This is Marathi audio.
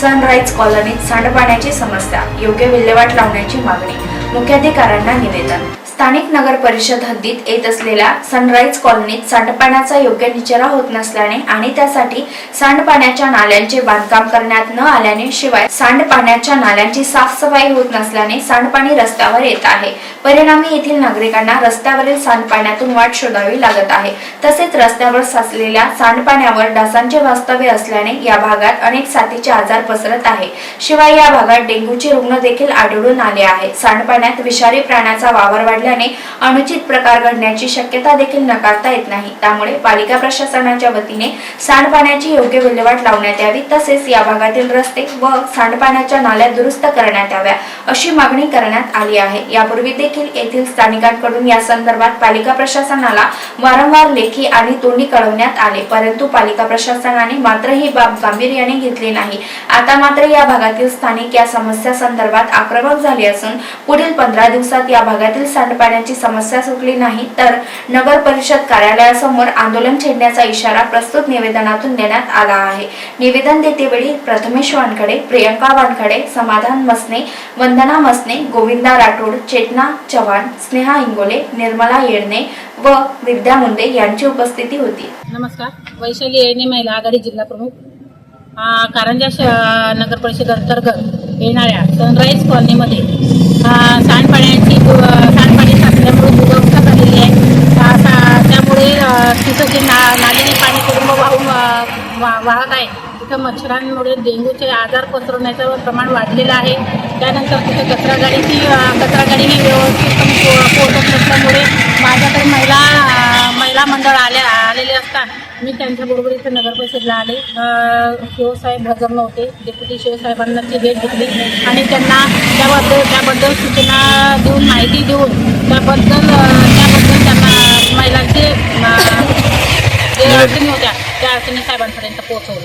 सनराईज कॉलनीत सांडपाण्याची समस्या योग्य विल्हेवाट लावण्याची मागणी मुख्याधिकाऱ्यांना निवेदन. स्थानिक नगर परिषद हद्दीत येत असलेल्या सनराईज कॉलनीत सांडपाण्याचा योग्य निचरा होत नसल्याने आणि त्यासाठी सांडपाण्याच्या नाल्यांचे बांधकाम करण्यात न आल्याने शिवाय सांडपाण्याच्या नाल्यांची साफसफाई होत नसल्याने सांडपाणी रस्त्यावर येत आहे. परिणामी येथील नागरिकांना रस्त्यावरील सांडपाण्यातून वाट शोधावी लागत आहे. तसेच रस्त्यावर साचलेल्या सांडपाण्यावर डासांचे वास्तव्य असल्याने या भागात अनेक साथीचे आजार पसरत आहे. शिवाय या भागात डेंग्यूचे रुग्ण देखील आढळून आले आहे सांडपाण्यात विषारी प्राण्याचा वावर वाढल्याने अनुचित प्रकार घडण्याची शक्यता देखील नकारता येत नाही. त्यामुळे पालिका प्रशासनाच्या वतीने सांडपाण्याची योग्य विल्हेवाट लावण्यात यावी तसेच या भागातील रस्ते व सांडपाण्याच्या नाल्या दुरुस्त करण्यात याव्या अशी मागणी करण्यात आली आहे. यापूर्वी देखील येथील स्थानिकांकडून या संदर्भात पालिका प्रशासनाला वारंवार लेखी आणि तोंडी कळवण्यात आले परंतु पालिका प्रशासनाने मात्र ही बाब गांभीर्याने घेतली नाही. आता मात्र या भागातील स्थानिक या समस्या संदर्भात आक्रमक झाले असून पुढील पंधरा दिवसात या भागातील पाण्याची समस्या सुटली नाही तर नगर परिषद कार्यालयासमोर आंदोलन छेडण्याचा इशारा प्रस्तुत निवेदनातून देण्यात आला आहे. निवेदन देतेवेळी प्रथमेश वानखडे प्रियंका वानखडे समाधान मसने वंदना मसने गोविंदा राठोड चेतना चव्हाण स्नेहा इंगोले निर्मला येडणे व विद्या मुंडे यांची उपस्थिती होती. नमस्कार. वैशाली येणे महिला आघाडी जिल्हा प्रमुख. कारंजा श नगर परिषद अंतर्गत येणाऱ्या सनराईज कॉलनीमध्ये आ, सांडपाण्याची आ, तिथं जे ना नालीने पाणी कुटुंब वाहून वा- वाहत आहे तिथं मच्छरांमुळे डेंग्यूचे आजार पसरवण्याचं प्रमाण वाढलेलं आहे. त्यानंतर तिथं कचरा गाडीची कचरा गाडी ही व्यवस्थित पो- पोहोचत नसल्यामुळे माझ्याकडे महिला महिला मंडळ आल्या आलेले असतात मी त्यांच्याबरोबर इथं नगर परिषदला आले शिवसाहेब हजर नव्हते डेप्युटी शिवसाहेबांनाची भेट घेतली आणि त्यांना त्याबद्दल त्याबद्दल सूचना देऊन माहिती देऊन त्याबद्दल त्याबद्दल त्यांना তিনি কার্বন ধরেন তা পৌঁছবে